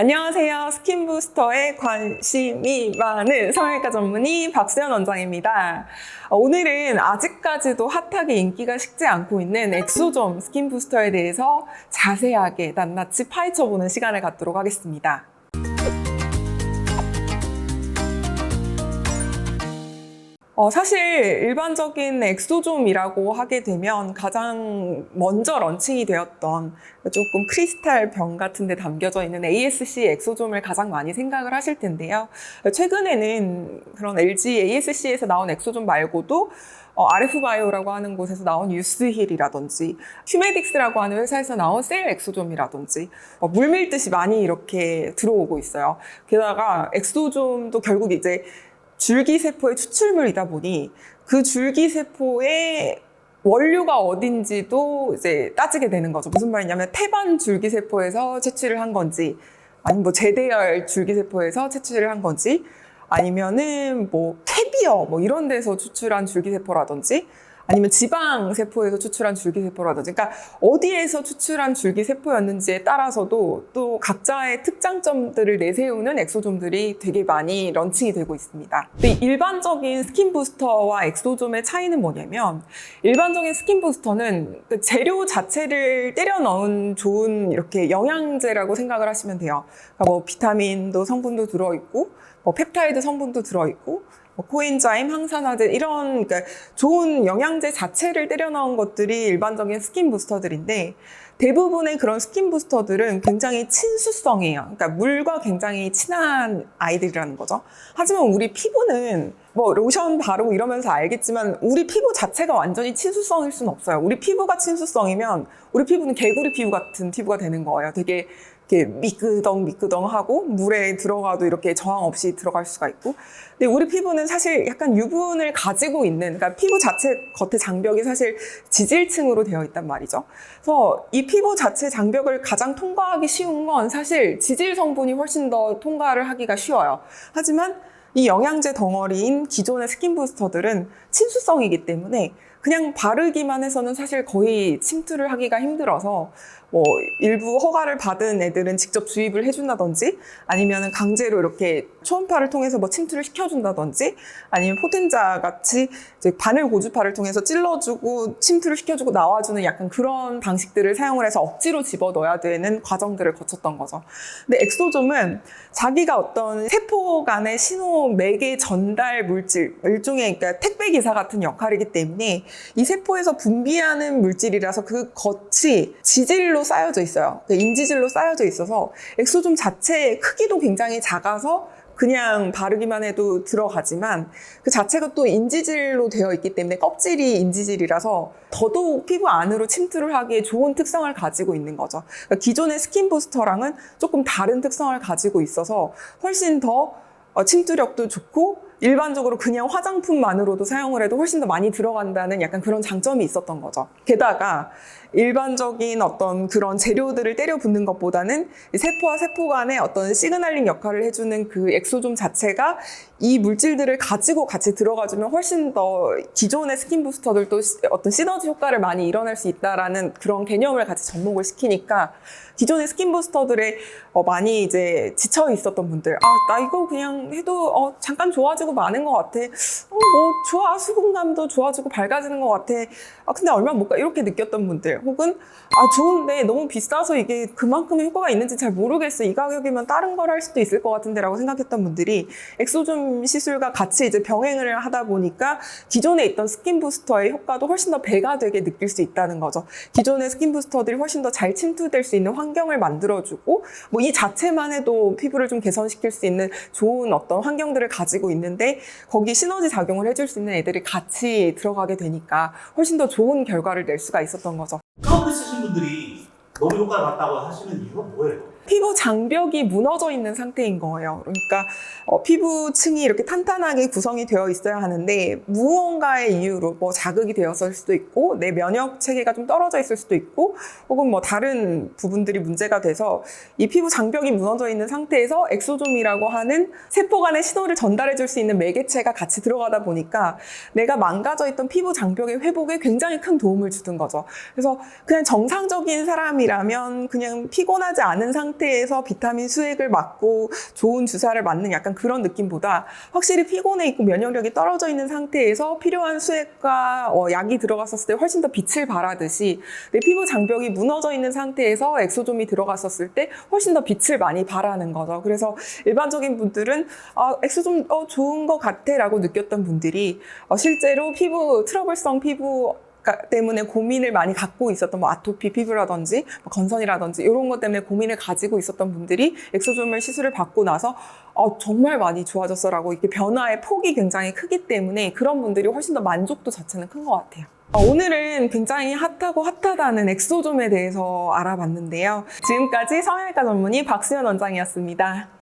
안녕하세요. 스킨부스터에 관심이 많은 성형외과 전문의 박수현 원장입니다. 어, 오늘은 아직까지도 핫하게 인기가 식지 않고 있는 엑소점 스킨부스터에 대해서 자세하게 낱낱이 파헤쳐보는 시간을 갖도록 하겠습니다. 어, 사실 일반적인 엑소좀이라고 하게 되면 가장 먼저 런칭이 되었던 조금 크리스탈 병 같은 데 담겨져 있는 ASC 엑소좀을 가장 많이 생각을 하실 텐데요. 최근에는 그런 LG ASC에서 나온 엑소좀 말고도 어, RF바이오라고 하는 곳에서 나온 유스힐이라든지 휴메딕스라고 하는 회사에서 나온 셀 엑소좀이라든지 어, 물밀듯이 많이 이렇게 들어오고 있어요. 게다가 엑소좀도 결국 이제 줄기세포의 추출물이다 보니 그 줄기세포의 원료가 어딘지도 이제 따지게 되는 거죠. 무슨 말이냐면 태반 줄기세포에서 채취를 한 건지, 아니면 뭐 제대열 줄기세포에서 채취를 한 건지, 아니면은 뭐 캐비어 뭐 이런 데서 추출한 줄기세포라든지, 아니면 지방 세포에서 추출한 줄기 세포라든지, 그러니까 어디에서 추출한 줄기 세포였는지에 따라서도 또 각자의 특장점들을 내세우는 엑소좀들이 되게 많이 런칭이 되고 있습니다. 근데 일반적인 스킨 부스터와 엑소좀의 차이는 뭐냐면, 일반적인 스킨 부스터는 그 재료 자체를 때려 넣은 좋은 이렇게 영양제라고 생각을 하시면 돼요. 그러니까 뭐 비타민도 성분도 들어 있고, 뭐 펩타이드 성분도 들어 있고, 뭐 코엔자임, 항산화제 이런 그러니까 좋은 영양제 자체를 때려 넣은 것들이 일반적인 스킨 부스터들인데 대부분의 그런 스킨 부스터들은 굉장히 친수성이에요. 그러니까 물과 굉장히 친한 아이들이라는 거죠. 하지만 우리 피부는 뭐 로션 바르고 이러면서 알겠지만 우리 피부 자체가 완전히 친수성일 수는 없어요. 우리 피부가 친수성이면 우리 피부는 개구리 피부 같은 피부가 되는 거예요. 되게 이렇게 미끄덩 미끄덩하고 물에 들어가도 이렇게 저항 없이 들어갈 수가 있고. 근데 우리 피부는 사실 약간 유분을 가지고 있는 그러니까 피부 자체 겉에 장벽이 사실 지질층으로 되어 있단 말이죠. 그래서 이 피부 자체 장벽을 가장 통과하기 쉬운 건 사실 지질 성분이 훨씬 더 통과를 하기가 쉬워요. 하지만 이 영양제 덩어리인 기존의 스킨 부스터들은 친수성이기 때문에 그냥 바르기만 해서는 사실 거의 침투를 하기가 힘들어서 뭐 일부 허가를 받은 애들은 직접 주입을 해준다든지 아니면 강제로 이렇게 초음파를 통해서 뭐 침투를 시켜준다든지 아니면 포텐자 같이 바늘 고주파를 통해서 찔러주고 침투를 시켜주고 나와주는 약간 그런 방식들을 사용을 해서 억지로 집어 넣어야 되는 과정들을 거쳤던 거죠. 근데 엑소좀은 자기가 어떤 세포 간의 신호 매개 전달 물질 일종의 그러니까 택배 기사 같은 역할이기 때문에 이 세포에서 분비하는 물질이라서 그 겉이 지질로 쌓여져 있어요. 그러니까 인지질로 쌓여져 있어서 엑소좀 자체의 크기도 굉장히 작아서 그냥 바르기만 해도 들어가지만 그 자체가 또 인지질로 되어 있기 때문에 껍질이 인지질이라서 더더욱 피부 안으로 침투를 하기에 좋은 특성을 가지고 있는 거죠. 그러니까 기존의 스킨 부스터랑은 조금 다른 특성을 가지고 있어서 훨씬 더 어, 침투력도 좋고 일반적으로 그냥 화장품만으로도 사용을 해도 훨씬 더 많이 들어간다는 약간 그런 장점이 있었던 거죠. 게다가 일반적인 어떤 그런 재료들을 때려 붓는 것보다는 이 세포와 세포 간의 어떤 시그널링 역할을 해주는 그 엑소좀 자체가 이 물질들을 가지고 같이 들어가주면 훨씬 더 기존의 스킨 부스터들도 시- 어떤 시너지 효과를 많이 이뤄낼 수 있다라는 그런 개념을 같이 접목을 시키니까 기존의 스킨 부스터들에 어, 많이 이제 지쳐 있었던 분들, 아, 나 이거 그냥 해도 어, 잠깐 좋아지고 마는 것 같아. 어, 뭐 좋아, 수분감도 좋아지고 밝아지는 것 같아. 아, 근데 얼마 못 가. 이렇게 느꼈던 분들, 혹은 아, 좋은데 너무 비싸서 이게 그만큼의 효과가 있는지 잘 모르겠어. 이 가격이면 다른 걸 할 수도 있을 것 같은데라고 생각했던 분들이 엑소좀 시술과 같이 이제 병행을 하다 보니까 기존에 있던 스킨 부스터의 효과도 훨씬 더 배가 되게 느낄 수 있다는 거죠. 기존의 스킨 부스터들이 훨씬 더 잘 침투될 수 있는 환경을 만들어주고 뭐 이 자체만 해도 피부를 좀 개선시킬 수 있는 좋은 어떤 환경들을 가지고 있는데 거기 시너지 작용을 해줄 수 있는 애들이 같이 들어가게 되니까 훨씬 더 좋은 결과를 낼 수가 있었던 거죠. 처음에 쓰신 분들이 너무 효과가 났다고 하시는 이유가 뭐예요? 피부 장벽이 무너져 있는 상태인 거예요. 그러니까 어, 피부층이 이렇게 탄탄하게 구성이 되어 있어야 하는데 무언가의 이유로 뭐 자극이 되었을 수도 있고 내 면역 체계가 좀 떨어져 있을 수도 있고 혹은 뭐 다른 부분들이 문제가 돼서 이 피부 장벽이 무너져 있는 상태에서 엑소좀이라고 하는 세포 간의 신호를 전달해 줄 수 있는 매개체가 같이 들어가다 보니까 내가 망가져 있던 피부 장벽의 회복에 굉장히 큰 도움을 주는 거죠. 그래서 그냥 정상적인 사람이라면 그냥 피곤하지 않은 상태 상태에서 비타민 수액을 맞고 좋은 주사를 맞는 약간 그런 느낌보다 확실히 피곤해 있고 면역력이 떨어져 있는 상태에서 필요한 수액과 어, 약이 들어갔었을 때 훨씬 더 빛을 발하듯이 내 피부 장벽이 무너져 있는 상태에서 엑소좀이 들어갔었을 때 훨씬 더 빛을 많이 발하는 거죠. 그래서 일반적인 분들은 아, 엑소좀 어, 좋은 것 같아 라고 느꼈던 분들이 어, 실제로 피부 트러블성 피부 가- 때문에 고민을 많이 갖고 있었던 뭐 아토피 피부라든지 뭐 건선이라든지 이런 것 때문에 고민을 가지고 있었던 분들이 엑소좀을 시술을 받고 나서 어, 정말 많이 좋아졌어라고 이렇게 변화의 폭이 굉장히 크기 때문에 그런 분들이 훨씬 더 만족도 자체는 큰 것 같아요. 어, 오늘은 굉장히 핫하고 핫하다는 엑소좀에 대해서 알아봤는데요. 지금까지 성형외과 전문의 박수현 원장이었습니다.